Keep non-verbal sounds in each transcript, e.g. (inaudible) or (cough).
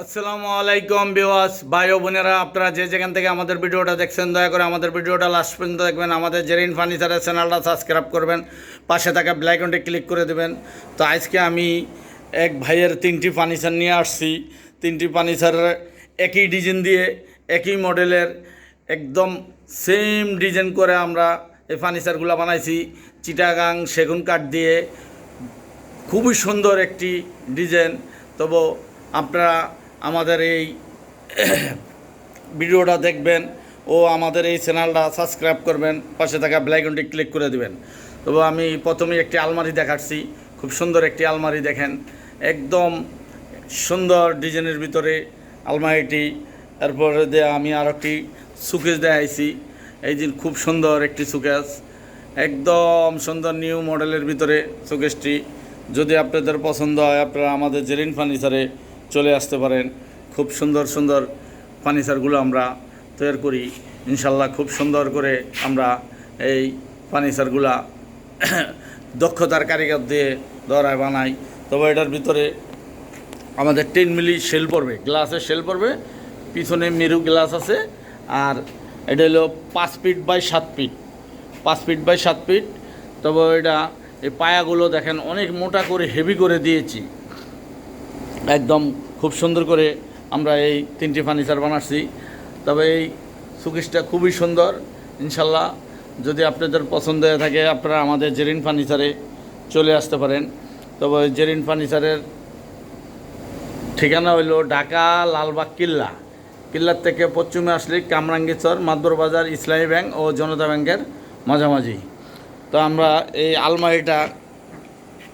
আসসালামু আলাইকুম বিওয়াস ভাই ও বোনেরা, আপনারা যে যেখান থেকে আমাদের ভিডিওটা দেখছেন, দয়া করে আমাদের ভিডিওটা লাস্ট পর্যন্ত দেখবেন। আমাদের জেরিন ফার্নিচারের চ্যানেলটা সাবস্ক্রাইব করবেন, পাশে থাকা ব্ল্যাক আইকনটি ক্লিক করে দেবেন। তো আজকে আমি এক ভাইয়ের তিনটি ফার্নিচার নিয়ে আসছি। তিনটি ফার্নিচারের একই ডিজাইন দিয়ে, একই মডেলের একদম সেম ডিজাইন করে আমরা এই ফার্নিচারগুলো বানাইছি। চিটাগাং সেগুন কাঠ দিয়ে। খুবই সুন্দর একটি ডিজাইন তবু আপনারা আমাদের এই (coughs) ভিডিওটা দেখবেন ও আমাদের এই চ্যানেলটা সাবস্ক্রাইব করবেন, পাশে থাকা ব্লাইকনটি ক্লিক করে দেবেন। তবু আমি প্রথমেই একটি আলমারি দেখাচ্ছি, খুব সুন্দর একটি আলমারি দেখেন, একদম সুন্দর ডিজাইনের ভিতরে আলমারিটি। তারপরে দিয়ে আমি আর একটি সুকেস দেখাইছি, এই দিন খুব সুন্দর একটি সুকেস একদম সুন্দর নিউ মডেলের ভিতরে সুকেসটি যদি আপনাদের পছন্দ হয়, আপনারা আমাদের জেরিন ফার্নিচারে চলে আসতে পারেন। খুব সুন্দর সুন্দর ফার্নিচারগুলো আমরা তৈরি করি। ইনশাল্লাহ খুব সুন্দর করে আমরা এই ফার্নিচারগুলা (coughs) দক্ষতার কারিগর দিয়ে দরায় বানাই। তবে এটার ভিতরে আমাদের টেন মিলি সেল পড়বে, গ্লাসের সেল পড়বে। পিছনে মেরু গ্লাস আছে আর এটা হলো পাঁচ ফিট বাই সাত ফিট। পাঁচ ফিট বাই সাত ফিট। তবে এটা এই পায়াগুলো দেখেন অনেক মোটা করে হেভি করে দিয়েছি। একদম খুব সুন্দর করে আমরা এই তিনটি ফার্নিচার বানাচ্ছি। তবে এই সুকেশটা খুবই সুন্দর। ইনশাল্লাহ যদি আপনাদের পছন্দ হয়ে থাকে, আপনারা আমাদের জেরিন ফার্নিচারে চলে আসতে পারেন। তবে জেরিন ফার্নিচারের ঠিকানা হইল ঢাকা লালবাগ কিল্লা। কিল্লার থেকে পশ্চিমে আসলে কামরাঙ্গীচর মাদবর বাজার, ইসলামী ব্যাংক ও জনতা ব্যাংকের মাঝামাঝি। তো আমরা এই আলমারিটা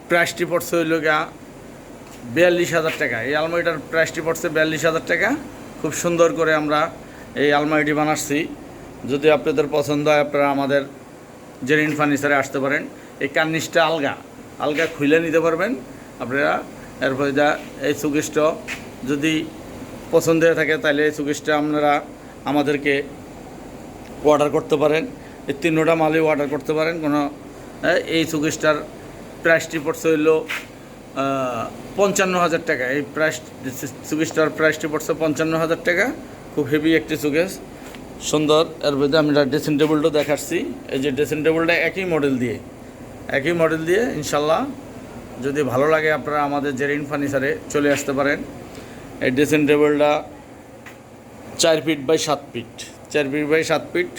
প্রাইসটি পড়ছে হইল গা বিয়াল্লিশ হাজার টাকা। এই আলমারিটার প্রাইসটি পড়ছে বিয়াল্লিশ হাজার টাকা। খুব সুন্দর করে আমরা এই আলমারিটি বানাচ্ছি। যদি আপনাদের পছন্দ হয়, আপনারা আমাদের জেরিন ফার্নিচারে আসতে পারেন। এই কার্নিশটা আলগা। আলগা খুলে নিতে পারবেন। আপনারা এরপরে যা এই সুকেশটা যদি পছন্দ হয়ে থাকে, তাহলে এই সুকেশটা আপনারা আমাদেরকে অর্ডার করতে পারেন। এই তিনোটা মালই অর্ডার করতে পারেন। কোনো, এই সুকেশটার প্রাইসটি পড়ছে হইল পঞ্চান্ন হাজার টাকা। এই প্রাইস সুকেশটার প্রাইসটি পড়ছে পঞ্চান্ন হাজার টাকা। খুব হেভি একটি সুকেশ সুন্দর। এর মধ্যে আমি ড্রেসিং টেবিলটা দেখাচ্ছি। এই যে ড্রেসিং টেবিলটা একই মডেল দিয়ে। একই মডেল দিয়ে ইনশাল্লাহ যদি ভালো লাগে আপনারা আমাদের জেরিন ফার্নিচারে চলে আসতে পারেন। এই ড্রেসিং টেবিলটা চার ফিট বাই সাত ফিট চার ফিট বাই সাত ফিট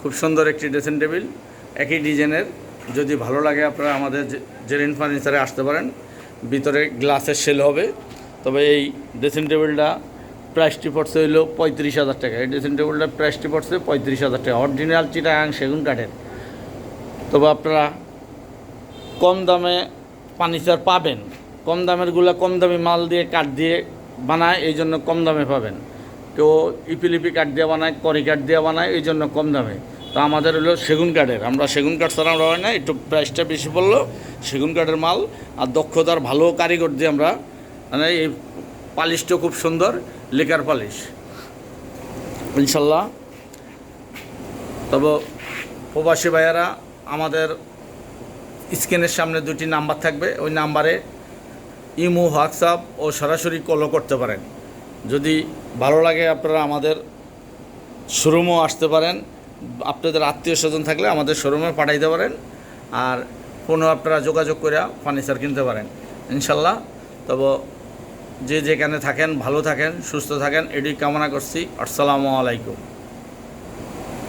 খুব সুন্দর একটি ড্রেসিং টেবিল একই ডিজাইনের যদি ভালো লাগে আপনারা আমাদের জেরিন ফার্নিচারে আসতে পারেন। ভিতরে গ্লাসের সেল হবে। তবে এই ড্রেসিং টেবিলটা প্রাইসটি পড়ছে হইল পঁয়ত্রিশ হাজার টাকা। এই ড্রেসিং টেবিলটার প্রাইসটি পড়ছে পঁয়ত্রিশ হাজার টাকা। অরিজিনাল চিটাগাং সেগুন কাঠের। তবে আপনারা কম দামে ফার্নিচার পাবেন। কম দামেরগুলো কম দামি মাল দিয়ে কাঠ দিয়ে বানায়, এই জন্য কম দামে পাবেন। কেউ ইপিলিপি কাঠ দিয়ে বানায়, করি কাঠ দিয়ে বানায়, এই জন্য কম দামে। তো আমাদের হলো সেগুন কাঠের। আমরা সেগুন কাঠ ছাড়া আমরা হয় না, একটু প্রাইসটা বেশি পড়ল, সেগুন কাঠের মাল আর দক্ষতার ভালো কারিগর দিয়ে আমরা মানে এই পালিশটা খুব সুন্দর, লেকার পালিশ। ইনশাল্লাহ। তবে প্রবাসী ভাইয়ারা, আমাদের স্ক্রিনের সামনে দুটি নাম্বার থাকবে, ওই নাম্বারে ইমো, হোয়াটসঅ্যাপ ও সরাসরি কলও করতে পারেন। যদি ভালো লাগে আপনারা আমাদের শোরুমও আসতে পারেন। আপনাদের আত্মীয় স্বজন থাকলে আমাদের শোরুমে পাঠাইতে পারেন। আর কোনো আপনারা যোগাযোগ করে ফার্নিচার কিনতে পারেন। ইনশাল্লাহ। তবে যে যেখানে থাকেন, ভালো থাকেন, সুস্থ থাকেন, এটি কামনা করছি। আসসালামু আলাইকুম।